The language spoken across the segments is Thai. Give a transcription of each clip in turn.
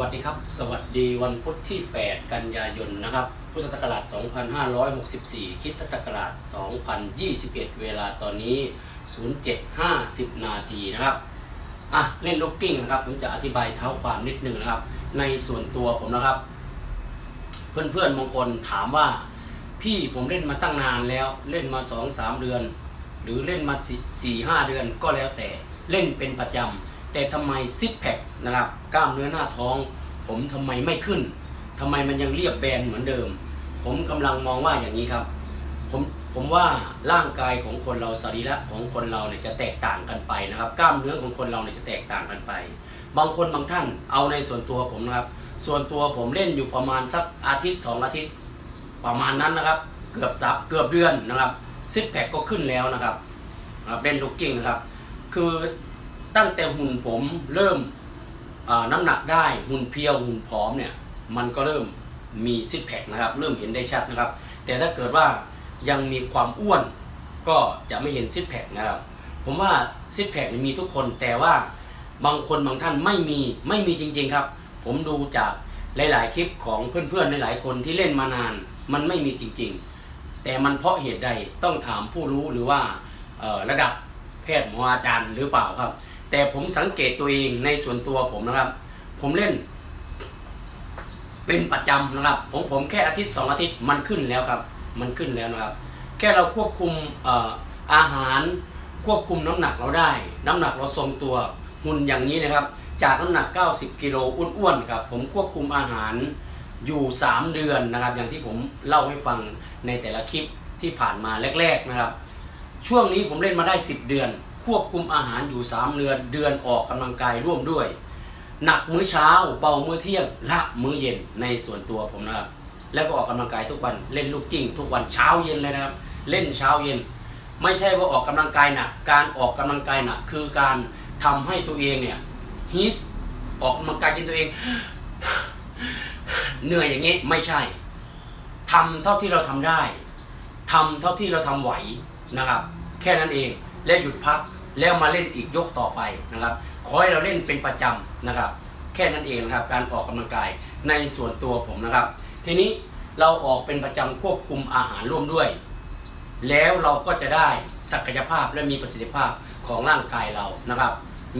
วัสดีครับ สวัสดีวันพุธที่ 8 กันยายนนะครับพุทธศักราช 2564 คิดศักราช 2021 เวลาตอนนี้ 0750 นาทีนะครับอะเล่นลูกกิ้งนะครับ ผมจะอธิบายเท้าความนิดนึงนะครับ ในส่วนตัวผมนะครับ เพื่อนๆบางคนถามว่า พี่ผมเล่นมาตั้งนานแล้วเล่นมา 2-3 เดือน หรือเล่นมาสี่ห้าเดือนก็แล้วแต่เล่นเป็นประจำ แต่ทำไมซิปแพคนะครับกล้ามเนื้อหน้าท้อง ผมทำไมไม่ขึ้นทำไมมันยังเรียบแบนเหมือนเดิม ผมกำลังมองว่าอย่างนี้ครับผมผมว่าร่างกายของคนเราสรีระของคนเราเนี่ยจะแตกต่างกันไปนะครับ กล้ามเนื้อของคนเราเนี่ยจะแตกต่างกันไป บางคนบางท่านเอาในส่วนตัวผมนะครับ ส่วนตัวผมเล่นอยู่ประมาณสักอาทิตย์สองอาทิตย์ประมาณนั้นนะครับ เกือบสับเกือบเดือนนะครับซิปแพคก็ขึ้นแล้วนะครับนะครับเล่นลูกกิ้งนะครับ คือ ตั้งแต่หุ่นผมเริ่มน้ำหนักได้หุ่นเพียวหุ่นผอมเนี่ยมันก็เริ่มมีซิปแพคนะครับ เริ่มเห็นได้ชัดนะครับ แต่ถ้าเกิดว่ายังมีความอ้วนก็จะไม่เห็นซิปแพคนะครับ ผมว่าซิปแพคมีทุกคนแต่ว่าบางคนบางท่านไม่มีไม่มีจริง ๆครับ ผมดูจากหลาย ๆ คลิปของเพื่อนๆหลายๆคนที่เล่นมานาน มันไม่มีจริง ๆ แต่มันเพราะเหตุใดต้องถามผู้รู้หรือว่าระดับแพทย์หมออาจารย์หรือเปล่าครับ แต่ผมสังเกตตัวเองในส่วนตัวผมนะครับ ผมเล่น เป็นประจำนะครับผมผมแค่อาทิตย์สองอาทิตย์มันขึ้นแล้วครับ มันขึ้นแล้วนะครับ แค่เราควบคุมออาหารควบคุมน้ำหนักเราได้ น้ำหนักเราทรงตัวหุ่นอย่างนี้นะครับ จากน้ำหนัก 90 กิโลอ้วนๆครับ ผมควบคุมอาหารอยู่ 3 เดือนนะครับ อย่างที่ผมเล่าให้ฟังในแต่ละคลิปที่ผ่านมาแรก ๆนะครับ ช่วงนี้ผมเล่นมาได้ 10 เดือน ควบคุมอาหารอยู่ 3 เดือน เดือนออกกำลังกายร่วมด้วย หนักมื้อเช้า เบามื้อเที่ยงละมื้อเย็นในส่วนตัวผมนะครับ แล้วก็ออกกำลังกายทุกวันเล่นลูกกิ้งทุกวันเช้าเย็นเลยนะครับ เล่นเช้าเย็น ไม่ใช่ว่าออกกำลังกายหนัก การออกกำลังกายหนักคือการทำให้ตัวเองเนี่ยฮิสออกกำลังกายจนตัวเอง เหนื่อยอย่างนี้ไม่ใช่ทำเท่าที่เราทำได้ทำเท่าที่เราทำไหวนะครับ แค่นั้นเอง แล้วหยุดพักแล้วมาเล่นอีกยกต่อไปนะครับขอให้เราเล่นเป็นประจำนะครับ แค่นั้นเองนะครับการออกกำลังกายในส่วนตัวผมนะครับ ทีนี้เราออกเป็นประจำควบคุมอาหารร่วมด้วย แล้วเราก็จะได้ศักยภาพและมีประสิทธิภาพของร่างกายเรานะครับ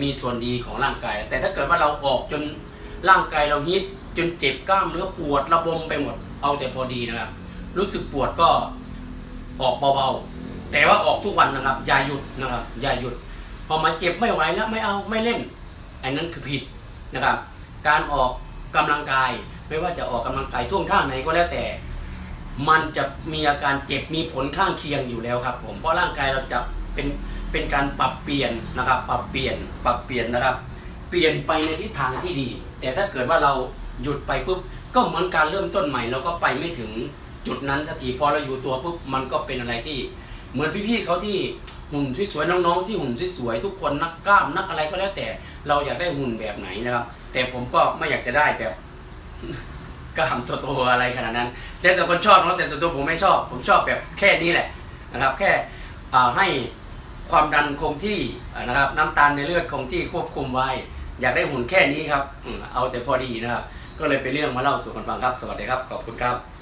มีส่วนดีของร่างกาย แต่ถ้าเกิดว่าเราออกจนร่างกายเราฮิตจนเจ็บกล้ามเนื้อปวดระบมไปหมดเอาแต่พอดีนะครับ รู้สึกปวดก็ออกเบาๆ แต่ว่าออกทุกวันนะครับ อย่าหยุดนะครับ อย่าหยุด พอมาเจ็บไม่ไหวแล้วไม่เอาไม่เล่นอันนั้นคือผิดนะครับ การออกกำลังกาย ไม่ว่าจะออกกำลังกายท่วงท่าไหนก็แล้วแต่ มันจะมีอาการเจ็บมีผลข้างเคียงอยู่แล้วครับ ผมเพราะร่างกายเราจะเป็นเป็นการปรับเปลี่ยนนะครับ ปรับเปลี่ยนปรับเปลี่ยนนะครับ เปลี่ยนไปในทิศทางที่ดี แต่ถ้าเกิดว่าเราหยุดไปปุ๊บก็เหมือนการเริ่มต้นใหม่เราก็ไปไม่ถึงจุดนั้นสักทีพอเราอยู่ตัวปุ๊บมันก็เป็นอะไรที่ เหมือนพี่ๆเขาที่หุ่นสวยๆน้องๆที่หุ่นสวยๆทุกคนนักกล้ามนักอะไรก็แล้วแต่ เราอยากได้หุ่นแบบไหนนะครับ แต่ผมก็ไม่อยากจะได้แบบกล้ามโตๆอะไรขนาดนั้นแต่แต่คนชอบนะแต่ส่วนตัวผมไม่ชอบ ผมชอบแบบแค่นี้แหละนะครับ แค่ให้ความดันคงที่นะครับ น้ำตาลในเลือดคงที่ควบคุมไว้ อยากได้หุ่นแค่นี้ครับเอาแต่พอดีนะครับ ก็เลยเป็นเรื่องมาเล่าสู่กันฟังครับ สวัสดีครับขอบคุณครับ